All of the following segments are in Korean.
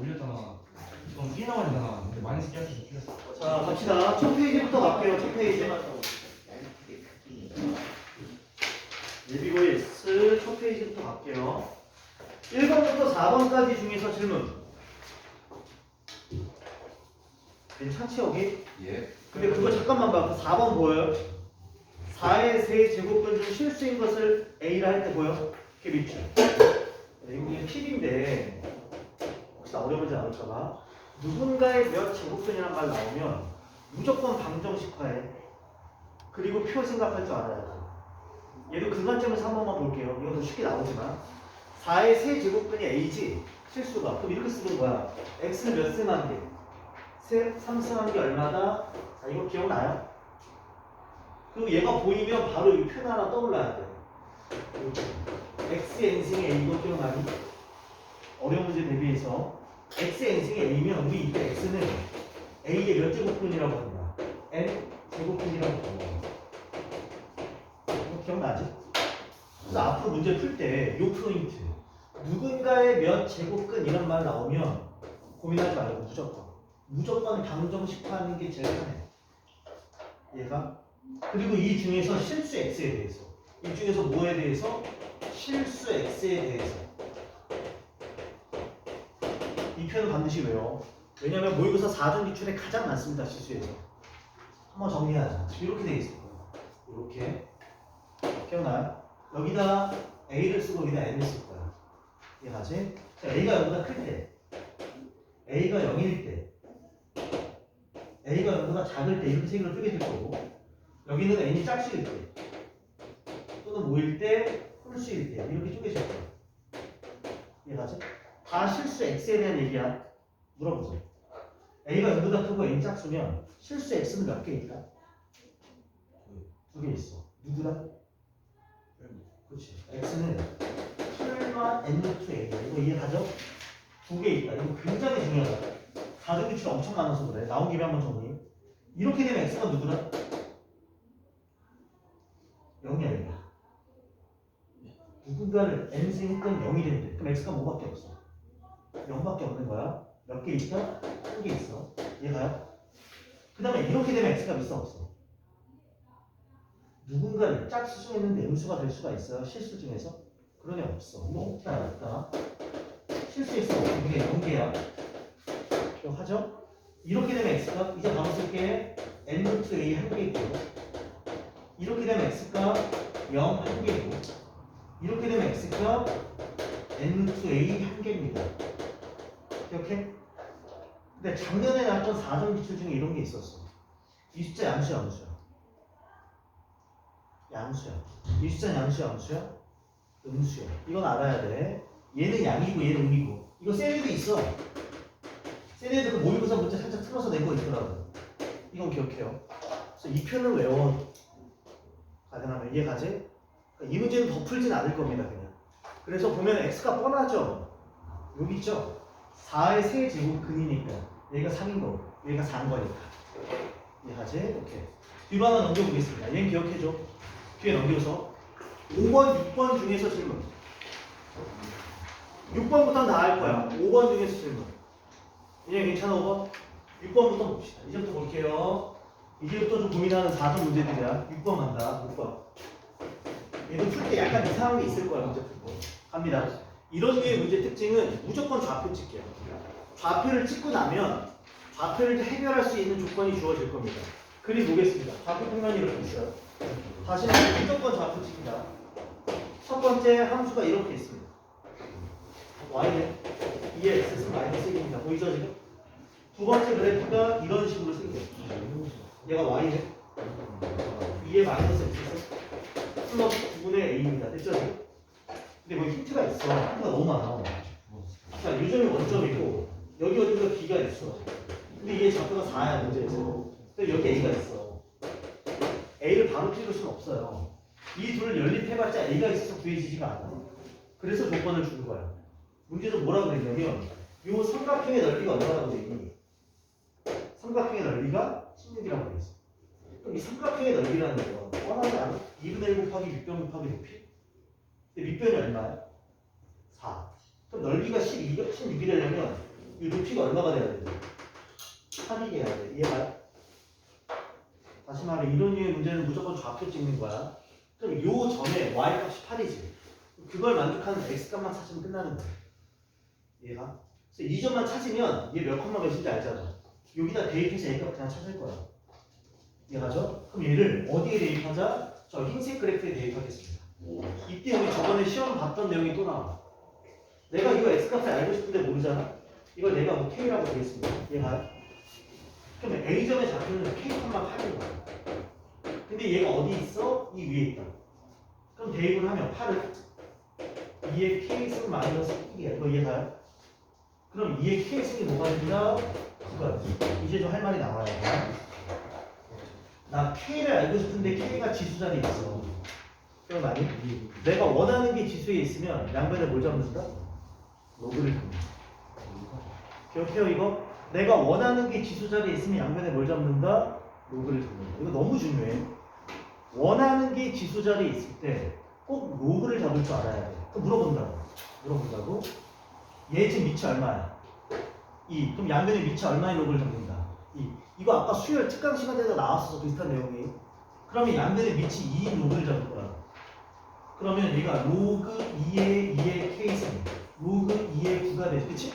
올렸잖아. 넌 뛰나가잖아. 근데 마이너스 끼었어, 끼었어. 자 갑시다. 첫 페이지부터 갈게요. 첫 페이지. 예비고일스 첫 페이지부터 갈게요. 1번부터 4번까지 중에서 질문. 괜찮지 여기? 예. 근데 그거 잠깐만 봐. 그 4번 보여요? 4의 세 제곱근 중 실수인 것을 A라 할 때 보여? 이렇게 밑줄. 네, 이게 필인데 어려운지 않을까봐 누군가의 몇 제곱근이란 말 나오면 무조건 방정식화해. 그리고 표 생각할 줄 알아야 돼. 얘도 근간점에서 한 번만 볼게요. 이건 더 쉽게 나오지만 4의 세 제곱근이 A지 실수가 그럼 이렇게 쓰는 거야. X는 몇 승한 개? 세, 3승한 게 얼마다? 자, 이거 기억나요? 그리고 얘가 보이면 바로 이표 하나 떠올라야 돼. x n승의 a 이거 기억나니? 어려운 문제 대비해서 x n승의 a면 우리 이때 x는 a의 몇 제곱근이라고 합니다. n 제곱근이라고 합니다. 이거 기억나지? 그래서 앞으로 문제 풀 때 요 포인트 누군가의 몇 제곱근 이런 말 나오면 고민하지 말고 무조건 무조건 방정식화하는 게 제일 편해. 얘가 그리고 이 중에서 실수 x에 대해서 이 중에서 뭐에 대해서 실수 x에 대해서 표는 반드시 외워. 왜냐면 모의고사 4등 기출에 가장 많습니다 실수에서. 한번 정리하자. 이렇게 돼 있을 거예요. 이렇게 기억나요? 여기다 a를 쓰고 여기다 n을 쓸 거야. 이해가지? 자, a가 0보다 클 때, a가 0일 때, a가 0보다 작을 때 이렇게 색으로 쪼개질 거고 여기는 n이 짝수일 때 또는 모일 때 홀수일 때 이렇게 쪼개질 거예요. 이해가지? 다 실수 x에 대한 얘기야. 물어보세요. a가 0보다 크고 n 짝수면 실수 x는 몇 개 있다? 두 개 있어. 누구다? 그렇지. x는 풀만 n 루트 a야. 이거 이해가죠? 두 개 있다. 이거 굉장히 중요하다. 기출 엄청 많아서 그래. 나온 김에 한번 정리. 이렇게 되면 x가 누구다? 0이 아니라 누군가를 n승 했던 0이 되는데 그럼 x가 뭐밖에 없어? 0밖에 없는 거야. 몇 개 있어? 한개 있어. 이해가요? 그 다음에 이렇게 되면 x가 있어 없어? 누군가를 짝수 중에는 음수가 될 수가 있어요. 실수 중에서? 애 없어. 이거 없다 없다. 실수했어. 이게 0개야. 기억하죠? 이렇게 되면 x가 이제 바로 쓸게 n 루트 a 한 개 있고요. 이렇게 되면 x가 0 한 개고 이렇게 되면 x가 n 루트 a 한 개입니다. 기억해? 근데 작년에 나왔던 4점 기출 중에 이런 게 있었어. 이 숫자 양수야, 양수야. 양수야. 이 숫자 양수야, 양수야? 음수야. 이건 알아야 돼. 얘는 양이고 얘는 음이고. 이거 센 애도 있어. 센 애들 그 모의고사 문제 살짝 틀어서 낸 거 있더라고. 이건 기억해요. 그래서 이 표는 외워. 가능하면 이해가지? 그러니까 이 문제는 더 풀진 않을 겁니다, 그냥. 그래서 보면 x가 뻔하죠? 여기 있죠? 4의 세제곱 근이니까 얘가 3인 거고 얘가 4인 거니까. 이해하지? 오케이 뒤로 하나 넘겨보겠습니다. 얘는 기억해줘. 뒤에 넘겨서. 5번, 6번 중에서 질문. 6번부터 다할 거야. 5번 중에서 질문. 이제 괜찮아 5번? 6번부터 봅시다. 이제부터 볼게요. 이제부터 좀 고민하는 4점 문제들이야. 6번 간다 6번. 얘도 풀 때 약간 이상한 게 있을 거야 문제 풀고 갑니다 이런 류의 문제 특징은 무조건 좌표 찍기야. 좌표를 찍고 나면 좌표를 해결할 수 있는 조건이 주어질 겁니다. 그림 보겠습니다. 좌표 평면이 이렇게 있어요. 다시 무조건 좌표 찍기다. 첫 번째 함수가 이렇게 있습니다. y는 2의 x는 마이너스 1입니다. 보이죠 지금? 두 번째 그래프가 이런 식으로 생겨요. 얘가 y는 2의 마이너스 x 플러스 9분의 a입니다. 됐죠 지금? 근데 거기 힌트가 있어. 힌트가 너무 많아. 자, 요점이 원점이고 여기 어딘가 B가 있어. 근데 이게 좌표가 4야 문제에서. 근데 여기 A가 있어. A를 바로 찍을 수는 없어요. 이 둘을 연립해봤자 A가 있어서 구해지지가 않아. 그래서 조건을 준 거야. 문제에서 뭐라고 그랬냐면 이 삼각형의 넓이가 얼마라고 돼 있니? 삼각형의 넓이가 16이라고 돼 있어. 그럼 이 삼각형의 넓이라는 건 뻔하지 않아? 2분의 1 곱하기 6병 곱하기 높이? 밑변이 얼마야? 4. 그럼 넓이가 12, 16이 되려면 이 높이가 얼마가 돼야 돼? 8이 돼야 돼. 이해가요? 다시 말해 이런 류의 문제는 무조건 좌표 찍는 거야. 그럼 요 점에 y 값이 8이지. 그걸 만족하는 x 값만 찾으면 끝나는 거야. 얘가. 그래서 이 점만 찾으면 얘 몇 컴마 몇인지 알잖아. 여기다 대입해서 얘가 그냥 찾을 거야. 이해가죠? 그럼 얘를 어디에 대입하자? 저 흰색 그래프에 대입하겠습니다. 이때 우리 저번에 시험 봤던 내용이 또 나와. 내가 이거 x 값을 알고 싶은데 모르잖아. 이걸 내가 뭐 k라고 되겠습니다. 얘가. 그러면 a 점의 좌표는 k, 8인 거야. 근데 얘가 어디 있어? 이 위에 있다. 그럼 대입을 하면 8을 2의 k승 마이너스 1이야. 이거 이해가요? 그럼 2의 k승이 뭐가 된다? 그거 이제 좀 할 말이 나와요. 나 k를 알고 싶은데 k가 지수 자리에 있어. 그럼 아니? 내가 원하는 게 지수에 있으면 양변에 뭘 잡는다? 로그를 잡는다. 기억해요 이거? 내가 원하는 게 지수 자리에 있으면 양변에 뭘 잡는다? 로그를 잡는다. 이거 너무 중요해. 원하는 게 지수 자리에 있을 때 꼭 로그를 잡을 줄 알아야 돼. 그럼 물어본다고. 물어본다고. 얘 지금 위치 얼마야? 2. 그럼 양변의 위치 얼마의 로그를 잡는다? 2. 이거 아까 수요일 특강 시간에도 나왔어 비슷한 내용이. 그러면 양변의 위치 2인 로그를 잡을 거야. 그러면 얘가 로그 2의 2의 K승, 로그 2의 9가 되지. 그치?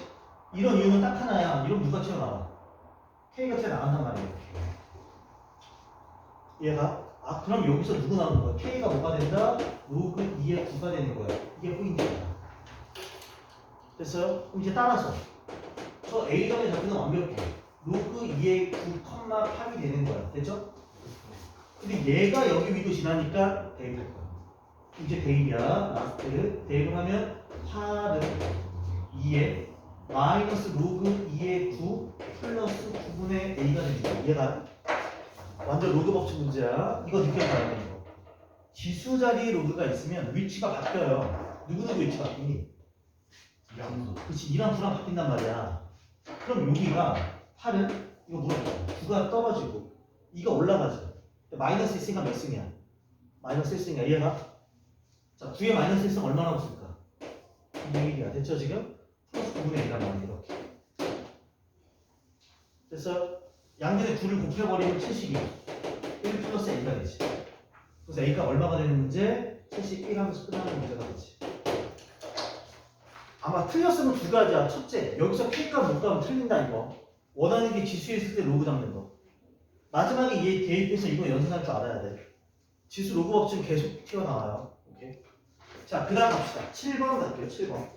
이런 이유는 딱 하나야. 이런 누가 튀어나와? K가 튀어나간단 말이야. 얘가? 아, 그럼 여기서 누구 나오는 거야? K가 뭐가 된다? 로그 2의 9가 되는 거야. 이게 포인트야. 됐어요? 그럼 이제 따라서 저 A점의 좌표는 완벽해. 로그 2의 9,8이 되는 거야. 됐죠? 근데 얘가 여기 위도 지나니까 대입할 거야. 이제 대입이야. 라스트. 대입을 하면 8은 2에 마이너스 로그 2의 9 플러스 9분의 A가 됩니다. 얘가 완전 로그 법칙 문제야. 이거 느껴봐야 돼. 이거. 지수 자리에 로그가 있으면 위치가 바뀌어요. 누구누구 위치 바뀌니? 그렇지. 2랑 9랑 바뀐단 말이야. 그럼 여기가 8은 이거 물어봐. 9가 떨어지고 이거 올라가죠. 마이너스 1승이가 몇 승이야? 마이너스 1승이야. 얘가 자 9에 마이너스 1승 얼마나 없을까? 2의 1이야. 됐죠 지금? 플러스 9분의 1이란 말이야. 이렇게. 그래서 양변에 9를 곱해버리면 72. 1 플러스 A가 되지. 그래서 A가 얼마가 되는 문제? 71 하면서 끝나는 문제가 되지. 아마 틀렸으면 두 가지야. 첫째, 여기서 K값 못 가면 틀린다 이거. 원하는 게 지수에 있을 때 로그 잡는 거. 마지막에 얘 대입해서 이거 연산할 줄 알아야 돼. 지수 로그 법칙 계속 튀어나와요. 자, 그 다음 갑시다. 7번 갈게요. 7번.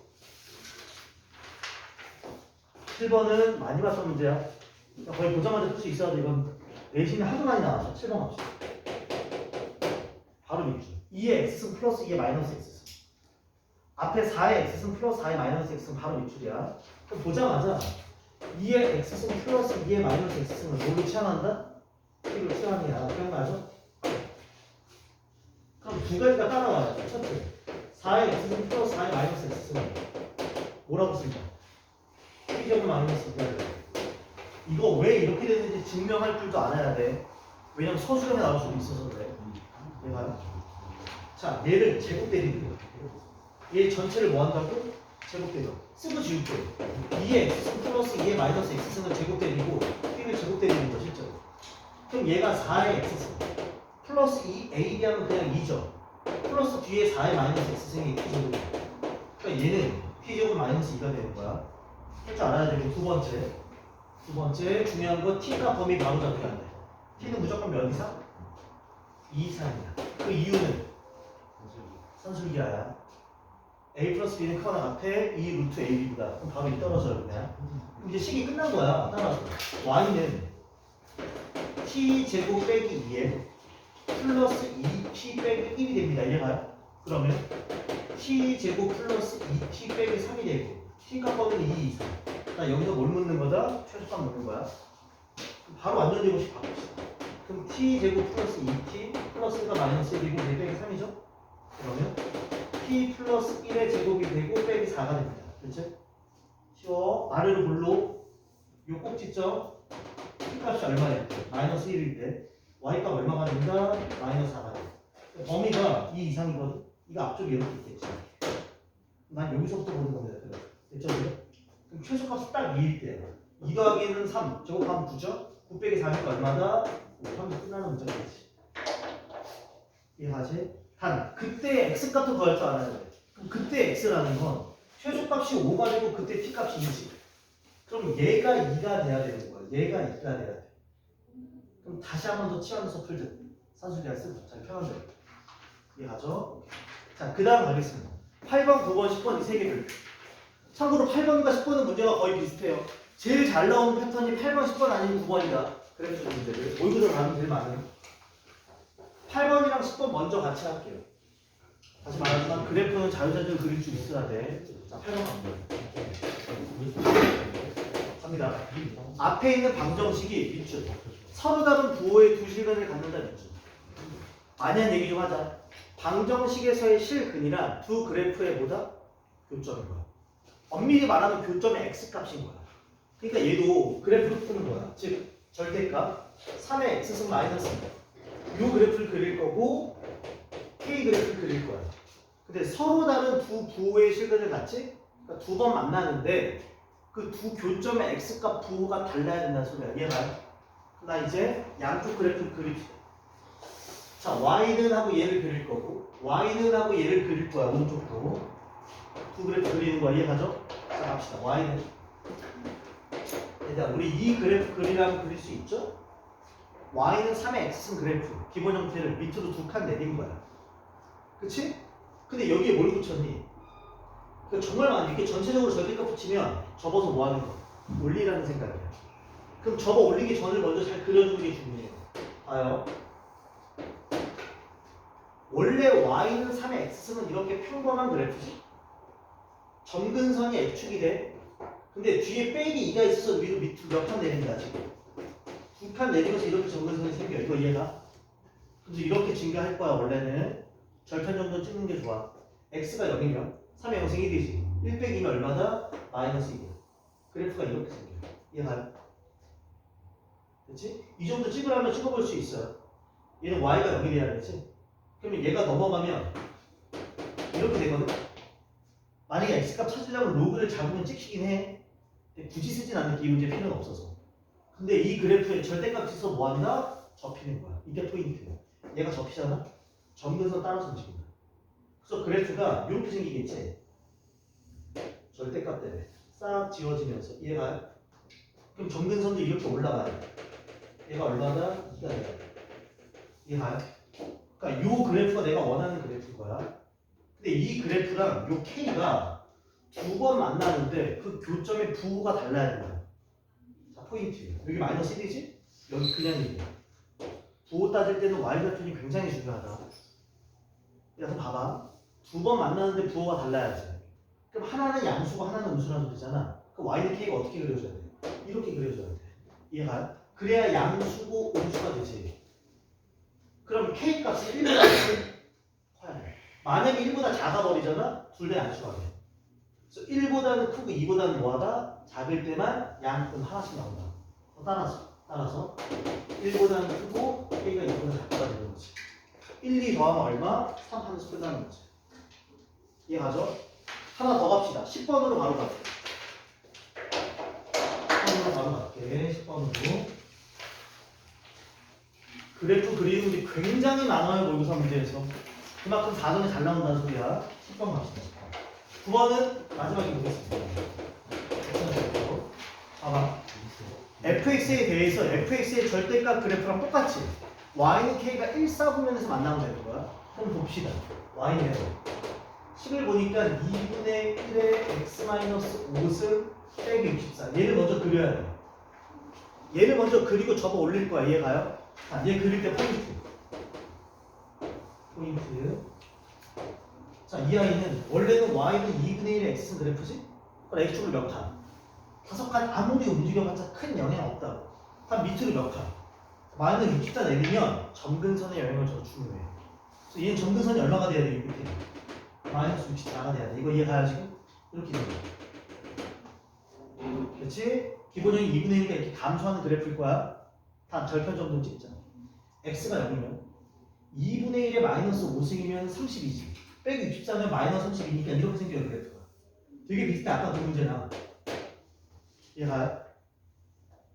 7번은 많이 봤던 문제야. 거의 보자마자 풀 수 있어야 돼. 이건 내신이 하도 많이 나와서 7번 갑시다. 바로 밑줄. 2의 x승 플러스 2의 마이너스 x승. 앞에 4의 x승 플러스 4의 마이너스 x승 바로 밑줄이야. 그럼 보자마자 2의 x승 플러스 2의 마이너스 x승을 뭘로 치환한다? T로 치환이야. 기억나죠? 그럼 두 가지가 따라와요. 첫째, 4의 x승 플러스 4의 마이너스 x승을 뭐라고 쓴다? T제곱 마이너스 2가 이거 왜 이렇게 되는지 증명할 줄도 알아야 돼. 왜냐면 서술형에 나올 수도 있어서 그래. 얘가 자 얘를 제곱 때리는 거야. 얘 전체를 뭐 한다고? 제곱 때려. 쓰고 지울게. 2의 x승 플러스 2의 마이너스 x승을 제곱 때리고 t를 제곱 때리는 거 실제로. 그럼 얘가 4의 x승 플러스 2 a 하면 그냥 2죠. 플러스 뒤에 4의 마이너스 x승이 t제곱. 그러니까 얘는 t제곱 마이너스 2가 되는 거야. 할 줄 알아야 되고 두 번째. 두 번째 중요한 거 t가 범위 바로 잡혀야 돼. t는 무조건 몇 이상? 2 이상이야. 그 이유는 선술기하야. a 플러스 b는 커나 앞에 2 루트 ab보다 그럼 바로 이 떨어져요 그냥. 그럼 이제 식이 끝난 거야. 따라서 y는 t 제곱 빼기 2에 플러스 2t 빼기 1이 됩니다. 이해가요? 그러면 t 제곱 플러스 2t 빼기 3이 되고 t가 범위는 2 이상. 나 여기서 뭘 묻는 거다? 최소값 묻는 거야. 바로 완전 제곱식 바꿉시다. 그럼 t 제곱 플러스 2t 플러스가 마이너스 1이고 4 빼기 3이죠? 그러면 t 플러스 1의 제곱이 되고 빼기 4가 됩니다. 그렇죠? 쉬워. 아래로 볼로 요 꼭지점 t 값이 얼마냐? 마이너스 1일 때 y 값 얼마가 된다? 마이너스 4가 돼. 범위가 2 이상이거든. 이거 앞쪽에 이렇게 있겠지. 난 여기서부터 보는 겁니다. 됐죠? 그럼 최소값이 딱 2일 때. 2 더하기는 3. 저거 가면 9죠? 9 빼기 4니까 얼마다? 3도 끝나는 문제겠지. 이해하지? 단, 그때 x값도 구할 줄 알아야 돼. 그럼 그때 x라는 건 최소값이 5가 되고 그때 t값이 2지. 그럼 얘가 2가 돼야 되는 거야. 얘가 2가 돼야 돼. 그럼 다시 한 번 더 치환해서 풀듯. 산술대가 쓰고 잘 편한 대로. 이해하죠? 자, 그 다음 가겠습니다. 8번, 9번, 10번 이 세 개를. 참고로 8번과 10번은 문제가 거의 비슷해요. 제일 잘 나오는 패턴이 8번, 10번 아니면 9번이다. 그래서 문제를. 모의고사 가면 제일 많아요. 8번이랑 10번 먼저 같이 할게요. 다시 말하지만 그래프는 자유자재로 그릴 줄 있어야 돼. 자, 8번 갑니다. 갑니다. 앞에 있는 방정식이 밑줄. 서로 다른 부호의 두 실근을 갖는다 밑줄. 아니한 얘기 좀 하자. 방정식에서의 실근이란 두 그래프의 뭐다? 교점인 거야. 엄밀히 말하면 교점의 x값인 거야. 그러니까 얘도 그래프를 푸는 거야. 즉 절대값 3의 x승 마이너스 요 그래프를 그릴 거고 k 그래프를 그릴 거야. 근데 서로 다른 두 부호의 실근을 갖지? 그러니까 두 번 만나는데 그 두 교점의 x값 부호가 달라야 된다는 소리야. 이해가요? 나 이제 양쪽 그래프를 그립시다. 자, y는 하고 얘를 그릴 거고 y는 하고 얘를 그릴 거야. 오른쪽도. 두 그래프 그리는 거 이해가죠? 자, 갑시다. y는 일단 우리 이 그래프 그리라면 그릴 수 있죠? y는 3의 x승 그래프 기본 형태를 밑으로 두 칸 내린 거야. 그치? 근데 여기에 뭘 붙였니? 그 정말 많이 이렇게 전체적으로 절대값 붙이면 접어서 뭐 하는 거? 올리라는 생각이야. 그럼 접어 올리기 전을 먼저 잘 그려주는 게 중요해요. 봐요. 원래 y는 3의 x승은 이렇게 평범한 그래프지. 점근선이 x축이 돼. 근데 뒤에 빼기 2가 있어서 위로 밑으로 몇칸 내린다 지금. 두 칸 내리면서 이렇게 점근선이 생겨. 이거 이해가? 그래서 이렇게 증가할 거야 원래는. 절편 정도 찍는 게 좋아. x가 0이면 3의 영생 1이지. 1 빼기면 얼마다? 마이너스 2야. 그래프가 이렇게 생겨. 이해가요? 그렇지? 이 정도 찍으려면 찍어볼 수 있어요. 얘는 y가 0이 돼야 되지. 그러면 얘가 넘어가면 이렇게 되거든. 만약에 x값 찾으려면 로그를 잡으면 찍히긴 해. 근데 굳이 쓰진 않는 이 문제 필요는 없어서. 근데 이 그래프에 절대값 있어 뭐한다? 접히는 거야. 이게 포인트야. 얘가 접히잖아. 점근선 따라서 움직인다. 그래서 그래프가 이렇게 생기겠지. 절대값 때문에 싹 지워지면서 이해가요? 그럼 점근선도 이렇게 올라가야 돼. 얘가 얼마다? 2가 돼야 돼. 이해가요? 그러니까 요 그래프가 내가 원하는 그래프인 거야. 근데 이 그래프랑 요 K가 두 번 만나는데 그 교점의 부호가 달라야 된다. 자, 포인트. 여기 마이너스 1이지? 여기 그냥 1이야. 부호 따질 때는 Y좌표이 굉장히 중요하다. 그래서 봐봐. 두 번 만나는데 부호가 달라야지. 그럼 하나는 양수고 하나는 음수라는 소리잖아. 그럼 Y는 K가 어떻게 그려줘야 돼? 이렇게 그려줘야 돼. 이해가요? 그래야 양수고 음수가 되지. 그럼 K 값이 1보다 커야 돼. 만약에 1보다 작아 버리잖아? 둘 다 양수가 돼. 그래서 1보다는 크고 2보다는 뭐하다? 작을 때만 양은 하나씩 나온다. 어, 따라서 따라서 1보다는 크고 K가 2보다 작다 되는 거지. 1, 2 더하면 얼마? 3 하면서 끝나는 거지. 이해가죠? 하나 더 갑시다. 10번으로 바로 갈게. 10번으로 바로 갈게. 10번으로. 그래프 그리는 게 굉장히 많아요 모의고사 문제에서 그만큼 4점이 잘 나온다는 소리야 10번 갑시다 9번은 마지막에 보겠습니다 봐봐 fx에 대해서 fx의 절대값 그래프랑 똑같이 y는 k가 1, 4분면에서 만나면 되는 거야 그럼 봅시다 y는 10을 보니까 2분의 1의 x-5승 빼기 64 얘를 먼저 그려야 돼 얘를 먼저 그리고 접어 올릴 거야 이해가요? 자, 얘 그릴 때 포인트. 포인트. 자, 이 아이는 원래는 y는 2분의 1의 x 그래프지? 그럼 x축을 몇 칸? 다섯 칸 아무리 움직여봤자 큰 영향 없다고. 한 밑으로 몇 칸? 마이너스 60다 내리면 점근선의 영향을 더 중요해. 얘는 점근선이 얼마가 돼야 돼? 이 밑에. 마이너스 64가 돼야 돼. 이거 이해가요 지금? 이렇게 되는 거야. 그렇지? 기본형이 2분의 1가 이렇게 감소하는 그래프일 거야. 다 절편 정도 찍자. x가 0이면 2분의 1에 마이너스 5승이면 30이지. 빼기 64면 마이너스 32니까 이렇게 생겨요 그래프가. 되게 비슷해 아까 그 문제랑. 얘가요?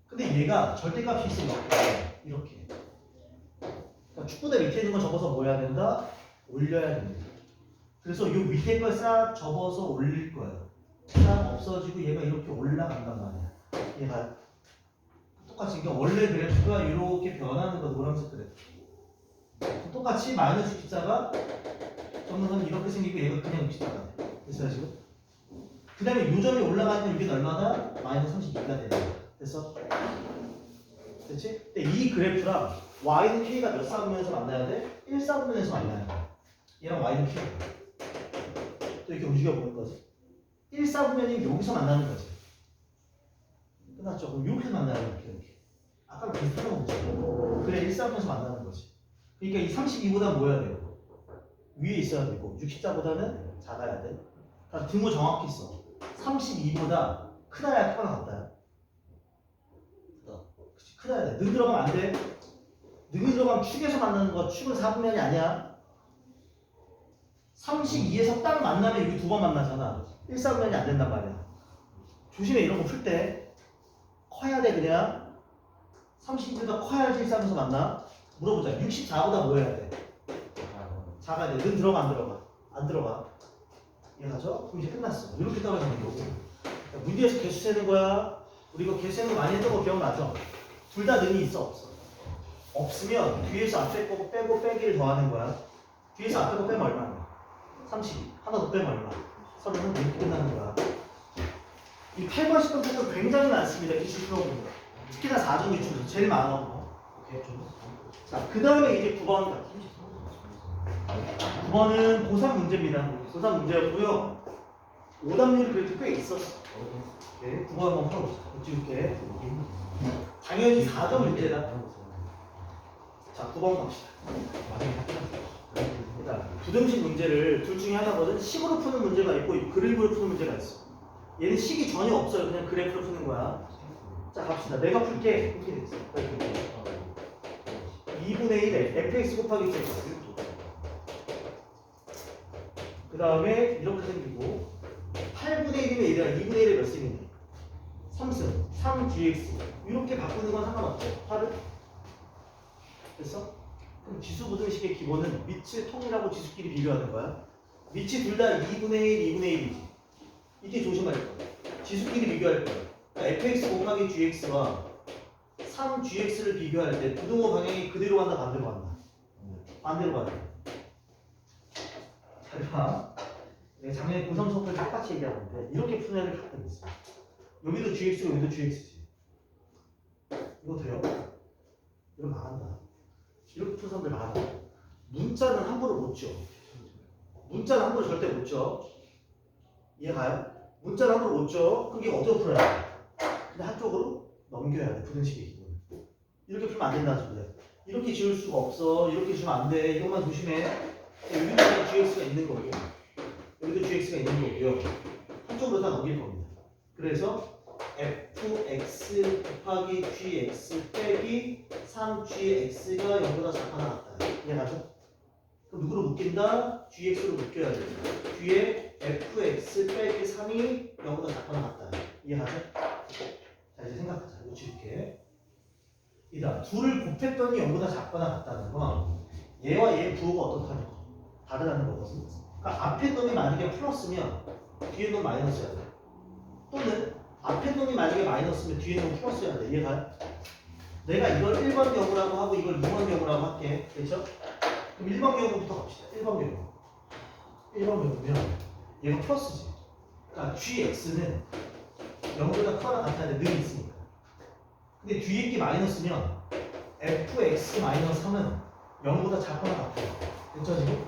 근데 얘가 절대값이 있으면 이렇게 그러니까 축구대 밑에 있는 거 접어서 뭐 해야 된다? 올려야 됩니다 그래서 요 밑에 걸 싹 접어서 올릴 거예요 싹 없어지고 얘가 이렇게 올라간단 말이야 얘가 똑같이 그러니까 원래 그래프가 이렇게 변하는 거 노란색 그래프 똑같이 마이너스 64가 적는 건 이렇게 생기고 얘가 그냥 64가 돼 됐어요 지금? 그 다음에 요 점이 올라가면 이게 얼마나? 마이너스 32가 되는 거야 됐어? 됐지? 근데 이 그래프랑 y는 k가 몇 사분면에서 만나야 돼? 1 사분면에서 만나야 돼 얘랑 y는 k 또 이렇게 움직여 보는 거지. 1 사분면이 여기서 만나는 거지. 끝났죠? 그럼 이렇게 만나는 거야 이렇게. 아까랑 비슷한 거죠 그래 1 사분면에서 만나는 거지. 그러니까 이 32보다 뭐야 돼요? 위에 있어야 되고 64보다는 작아야 돼. 그러니까 등호 정확히 써. 32보다 크다야 크거나 같다야? 크다야 돼 능 들어가면 안 돼. 능이 들어가면 축에서 만나는 거 축은 4분면이 아니야 32에서 딱 만나면 여기 두 번 만나잖아 1, 4분면이 안 된단 말이야 조심해 이런 거 풀 때 커야 돼 그냥 32보다 커야지 1, 4분에서 만나 물어보자 64보다 뭐 해야 돼? 작아야 돼. 는 들어가 안 들어가? 안 들어가. 이해가죠? 그럼 이제 끝났어. 이렇게 떨어지는 거고. 문제에서 개수 세는 거야. 우리 이거 개수 세는 거 많이 했던 거 기억나죠? 둘다 능이 있어 없어? 없으면 뒤에서 앞에 거 빼고 빼기를 더하는 거야. 뒤에서 앞에 거 빼면 얼마야? 32. 하나 더 빼면 얼마? 30은 이렇게 끝나는 거야. 이 8번 10번 패턴 굉장히 많습니다. 기출 거. 특히나 4종 기출 제일 많아. 자, 그 다음에 이제 9번 가. 9번은 고3 문제입니다. 고3 문제였고요. 오답률 그래도 꽤 있었어. 네, 9번 한번 풀어보자. 찍을게. 당연히 4점 문제다. 자, 9번 갑시다. 부등식 문제를 둘 중에 하나거든. 식으로 푸는 문제가 있고 그래프로 푸는 문제가 있어. 얘는 식이 전혀 없어요. 그냥 그래프로 푸는 거야. 자, 갑시다. 내가 풀게. 이렇게 됐어. 2분의 1에 fx 곱하기 2그 다음에 이렇게 생기고 8분의 1이면 얘가 2분의 1에 몇 승이냐 3승 3gx 이렇게 바꾸는 건 상관없죠 8을 됐어? 그럼 지수 부등식의 기본은 밑을 통일하고 지수끼리 비교하는 거야 밑이 둘 다 2분의 1, 2분의 1이지 이게 조심할 거야 지수끼리 비교할 거야 그러니까 fx 곱하기 gx와 3gx를 비교할 때 부등호 방향이 그대로 간다 반대로 간다 반대로 간다 잘 봐. 내가 작년에 고3 수업 때 똑같이 얘기하는데 이렇게 푸는 애들 가끔 있어. 여기도 GX고 여기도 GX지. 이거 돼요? 이거 망한다. 이렇게 푸는 사람들 많아. 문자는 함부로 못 줘. 문자는 함부로 절대 못 줘. 이해가요? 문자는 함부로 못 줘. 이게 어떻게 풀어야 돼? 근데 한쪽으로 넘겨야 돼. 부등식의 기본. 이렇게 풀면 안 된다는 소리야. 이렇게 지울 수가 없어. 이렇게 주면 안 돼. 이것만 조심해. 여기도 GX가 있는 거고 여기도 GX가 있는 거고요 한쪽으로 다 넘길 겁니다 그래서 fx 곱하기 gx 빼기 3gx가 0보다 작거나 같다 이해가죠? 그럼 누구로 묶인다? gx로 묶여야 돼 뒤에 fx 빼기 3이 0보다 작거나 같다 이해가죠? 자 이제 생각하자 이거 지울게 이다 둘을 곱했더니 0보다 작거나 같다는 건 얘와 얘의 부호가 어떻다는 거 다르다는 거거든. 그러니까 앞에 놈이 만약에 플러스면 뒤에 놈 마이너스야 돼. 또는 앞에 놈이 만약에 마이너스면 뒤에 놈 플러스야 돼. 이해가? 내가 이걸 1번 경우라고 하고 이걸 2번 경우라고 할게. 됐죠? 그럼 1번 경우부터 갑시다. 1번 경우. 1번 경우면 얘가 플러스지. 그러니까 gx는 0보다 크거나 같아야 돼. 능이 있으니까. 근데 뒤에 게 마이너스면 fx 마이너스 3은 0보다 작거나 같아요. 됐죠 지금?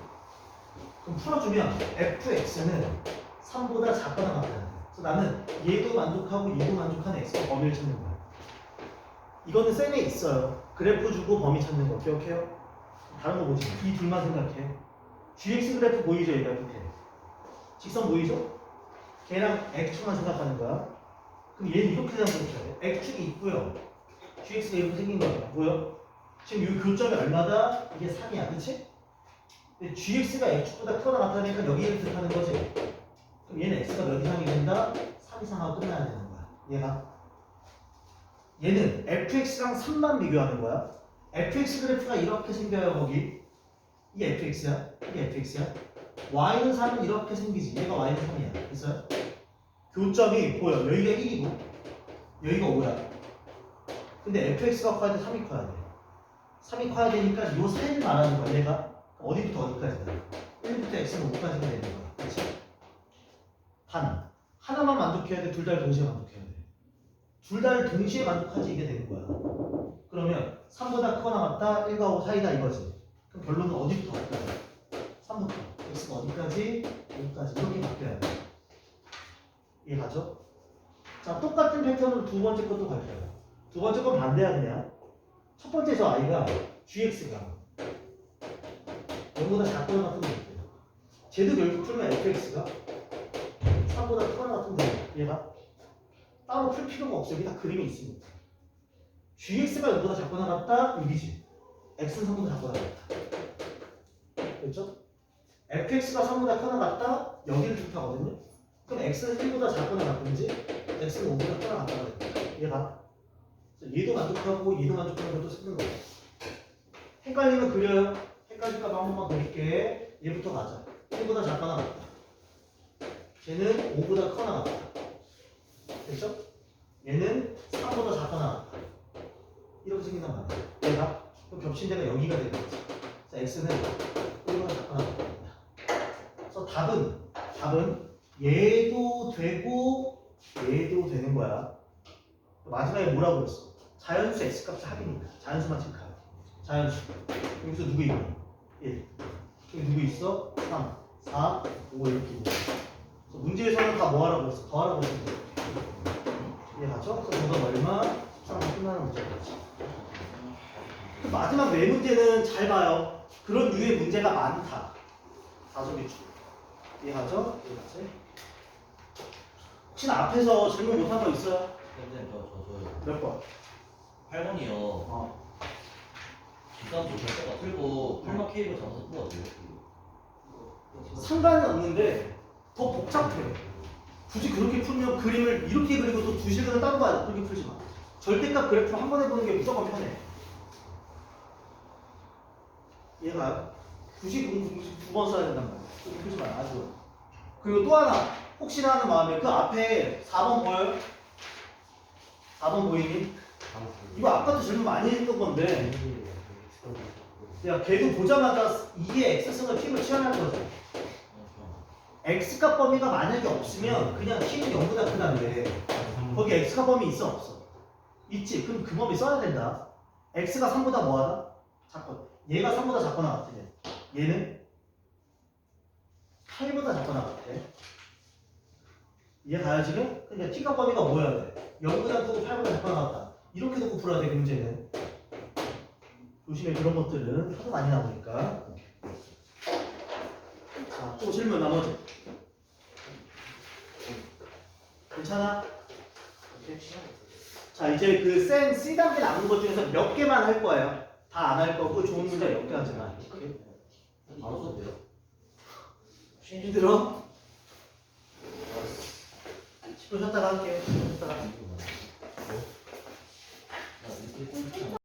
그럼 풀어주면 fx는 3보다 작거나 같아요. 그래서 나는 얘도 만족하고 얘도 만족하는 x의 범위를 찾는 거야. 이거는 쌤에 있어요. 그래프 주고 범위 찾는 거 기억해요? 다른 거 보지. 마. 이 둘만 생각해. gx 그래프 보이죠? 얘가 밑에. 직선 보이죠? 걔랑 x축만 생각하는 거야. 그럼 얘는 이렇게 생각해야 돼. x축이 있고요. gx가 이렇게 생긴 거야. 뭐요? 지금 이 교점이 얼마다? 이게 3이야. 그치? 근데 gx가 x보다 크거나 같다니까 여기를 뜻하는 거지. 그럼 얘는 x가 몇 이상이 된다? 3 이상하고 끝나야 되는 거야. 얘가. 얘는 fx랑 3만 비교하는 거야. fx 그래프가 이렇게 생겨요 거기. 이게 fx야. 이게 fx야. y는 3은 이렇게 생기지. 얘가 y는 3이야. 됐어요? 교점이 보여. 여기가 1이고 여기가 5야. 근데 fx가 커야 돼, 3이 커야 돼. 3이 커야 되니까 이 사이를 말하는 거야. 얘가 어디부터 어디까지다. 1부터 x는 5까지가 되는 거야. 그렇지? 단 하나만 만족해야 돼. 둘 다를 동시에 만족해야 돼. 둘 다를 동시에 만족하지 이게 되는 거야. 그러면 3보다 크거나 같다 1과 5 사이다 이거지. 그럼 결론은 어디부터 어디까지? 3부터 x가 어디까지? 5까지 이렇게 바뀌어야 돼. 이해 가죠? 자 똑같은 패턴으로 두 번째 것도 갈 거예요. 두 번째 건 반대야 그냥. 첫 번째 저 아이가 gx가 0보다 작거나 같은 거 있대요. 쟤도 결국 풀면 fx가 3보다 크거나 같은 거 얘가 따로 풀 필요가 없어요. 여기 다 그림이 있으니까. gx가 0보다 작거나 같다 여기지. x는 3보다 작거나 같다. 됐죠? fx가 3보다 크거나 같다 여기를 투표하거든요. 그럼 x는 1보다 작거나 같든지 x는 5보다 크거나 같다가. 얘가 얘도 만족하고 얘도 만족하는 것도 쓰는 거예요. 헷갈리면 그려요. 헷갈릴까봐 한 번만 그릴게. 얘부터 가자. 1보다 작거나 같다. 쟤는 5보다 크거나 같다. 됐죠? 얘는 3보다 작거나 같다. 이렇게 생긴단 말이야. 얘가 그럼 겹친 데가 여기가 되는 거지. 그래서 x는 1보다 작거나 같다. 그래서 답은 답은 얘도 되고 얘도 되는 거야. 마지막에 뭐라고 그랬어? 자연수 x값의 합이니까 자연수만 체크하고 자연수 여기서 누구 있니? 1 여기 누구 있어? 3 4 5 이렇게 있는 거야. 그래서 문제에서는 다 뭐하라고 그랬어? 더하라고 그랬어 이해가죠? 그래서 뭐가 얼마? 13번 끝나는 문제였지 그 마지막 네 문제는 잘 봐요 그런 류의 문제가 많다 다소비주 이해가죠? 이해가지? 혹시나 앞에서 질문 못한 거 있어요? 선생님 저 저도 몇 번? 8번이요. 어. 기간도 결과가 틀고 풀마 K로 잡아서 풀어야 돼요. 상관은 없는데 더 복잡해. 굳이 그렇게 풀면 그림을 이렇게 그리고 또 두 시간을 따로 봐 그렇게 풀지 마. 절대값 그래프를 한 번에 보는 게 무조건 편해. 얘가 굳이 두 번 써야 된단 말이야. 그렇게 풀지 마. 아주. 그리고 또 하나 혹시나 하는 마음에 그 앞에 4번 보여요? 4번 보이니? 이거 아까도 질문 많이 했던 건데 야 걔도 보자마자 2의 x승을 t로 취하는 거죠. X값 범위가 만약에 없으면 그냥 t는 0보다 크다는데 거기 x값 범위 있어 없어? 있지. 그럼 그 범위 써야 된다. x가 3보다 뭐하다? 작거. 얘가 3보다 작거나 같아. 얘. 얘는 8보다 작거나 같아. 이해 가요 지금? 근데 t값 범위가 뭐여야 돼? 0보다 크고 8보다 작거나 같다. 이렇게 놓고 풀어야 돼그 문제는. 조심해 그런 것들은 하도 많이 나오니까. 자, 또 질문 나머지. 괜찮아? 자, 이제 그센 C 단계 남은 것 중에서 몇 개만 할 거예요. 다 안 할 거고 좋은 문제 몇 개 하지만. 바로 써도 돼요? 힘들어? 10분 쉬었다가 할게. 쉬었다가. 나 이렇게